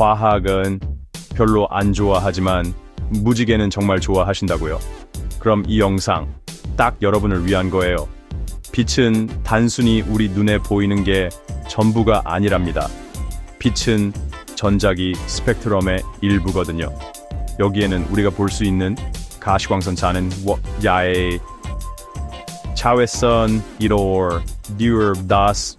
화학은 별로 안 좋아하지만 무지개는 정말 좋아하신다고요. 그럼 이 영상 딱 여러분을 위한 거예요. 빛은 단순히 우리 눈에 보이는 게 전부가 아니랍니다. 빛은 전자기 스펙트럼의 일부거든요. 여기에는 우리가 볼 수 있는 가시광선 자는 워- 야의 자외선 1호 듀얼 다스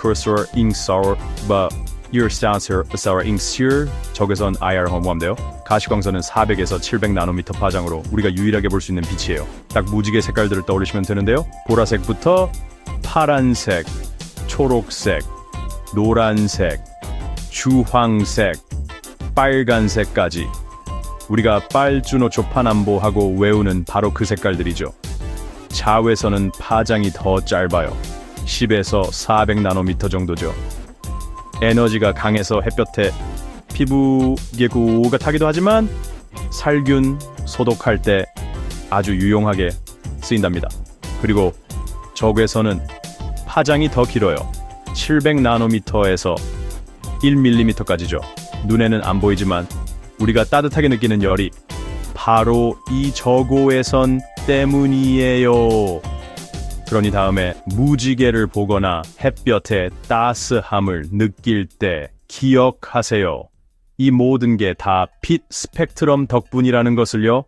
cursor 잉서울 바 유르스탄서 서울 잉시르 적외선 IR 허무함돼요. 가시광선은 400에서 700 나노미터 파장으로 우리가 유일하게 볼 수 있는 빛이에요. 딱 무지개 색깔들을 떠올리시면 되는데요. 보라색부터 파란색, 초록색, 노란색, 주황색, 빨간색까지 우리가 빨주노 조파남보하고 외우는 바로 그 색깔들이죠. 자외선은 파장이 더 짧아요. 10에서 400 나노미터 정도죠. 에너지가 강해서 햇볕에 피부에 구가 타기도 하지만 살균, 소독할 때 아주 유용하게 쓰인답니다. 그리고 적외선은 파장이 더 길어요. 700 나노미터에서 1mm까지죠. 눈에는 안 보이지만 우리가 따뜻하게 느끼는 열이 바로 이 저고외선 때문이에요. 그러니 다음에 무지개를 보거나 햇볕의 따스함을 느낄 때 기억하세요. 이 모든 게 다 빛 스펙트럼 덕분이라는 것을요.